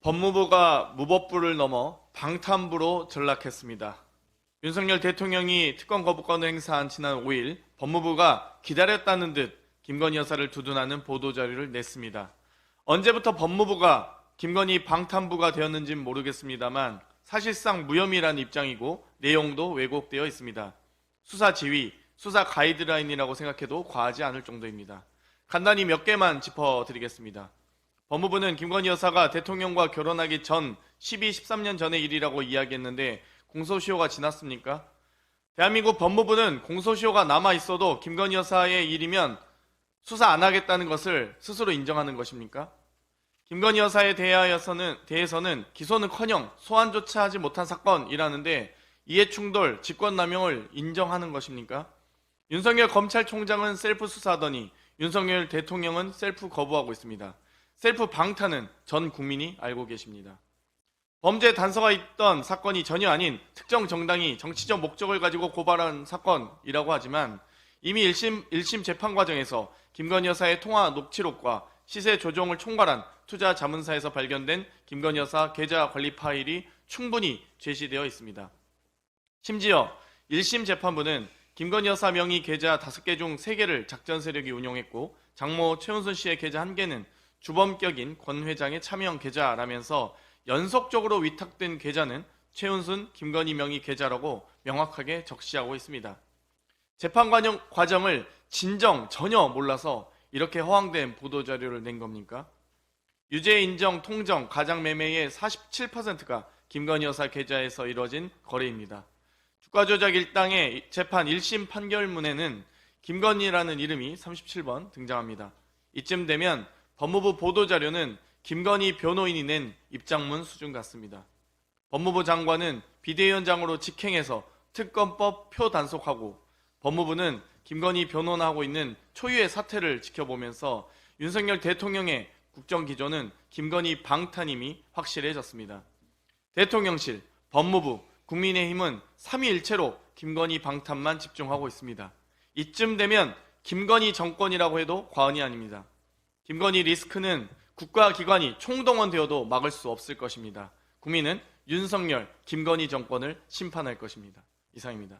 법무부가 무법부를 넘어 방탄부로 전락했습니다. 윤석열 대통령이 특권 거부권을 행사한 지난 5일 법무부가 기다렸다는 듯 김건희 여사를 두둔하는 보도자료를 냈습니다. 언제부터 법무부가 김건희 방탄부가 되었는지는 모르겠습니다만 사실상 무혐의라는 입장이고 내용도 왜곡되어 있습니다. 수사 지휘, 수사 가이드라인이라고 생각해도 과하지 않을 정도입니다. 간단히 몇 개만 짚어드리겠습니다. 법무부는 김건희 여사가 대통령과 결혼하기 전 12, 13년 전의 일이라고 이야기했는데 공소시효가 지났습니까? 대한민국 법무부는 공소시효가 남아 있어도 김건희 여사의 일이면 수사 안 하겠다는 것을 스스로 인정하는 것입니까? 김건희 여사에 대하여서는 대해서는 기소는커녕 소환조차 하지 못한 사건이라는데 이해충돌, 직권남용을 인정하는 것입니까? 윤석열 검찰총장은 셀프 수사하더니 윤석열 대통령은 셀프 거부하고 있습니다. 셀프 방탄은 전 국민이 알고 계십니다. 범죄 단서가 있던 사건이 전혀 아닌 특정 정당이 정치적 목적을 가지고 고발한 사건이라고 하지만 이미 1심, 1심 재판 과정에서 김건희 여사의 통화 녹취록과 시세 조종을 총괄한 투자 자문사에서 발견된 김건희 여사 계좌 관리 파일이 충분히 제시되어 있습니다. 심지어 1심 재판부는 김건희 여사 명의 계좌 5개 중 3개를 작전 세력이 운용했고 장모 최은순 씨의 계좌 1개는 주범격인 권 회장의 차명 계좌라면서 연속적으로 위탁된 계좌는 최은순, 김건희 명의 계좌라고 명확하게 적시하고 있습니다. 재판 과정, 과정을 진정 전혀 몰라서 이렇게 허황된 보도자료를 낸 겁니까? 유죄 인정, 통정, 가장 매매의 47%가 김건희 여사 계좌에서 이뤄진 거래입니다. 주가 조작 일당의 재판 1심 판결문에는 김건희라는 이름이 37번 등장합니다. 이쯤 되면 법무부 보도자료는 김건희 변호인이 낸 입장문 수준 같습니다. 법무부 장관은 비대위원장으로 직행해서 특검법 표 단속하고 법무부는 김건희 변호인하고 있는 초유의 사태를 지켜보면서 윤석열 대통령의 국정 기조는 김건희 방탄임이 확실해졌습니다. 대통령실, 법무부, 국민의힘은 삼위일체로 김건희 방탄만 집중하고 있습니다. 이쯤 되면 김건희 정권이라고 해도 과언이 아닙니다. 김건희 리스크는 국가기관이 총동원되어도 막을 수 없을 것입니다. 국민은 윤석열, 김건희 정권을 심판할 것입니다. 이상입니다.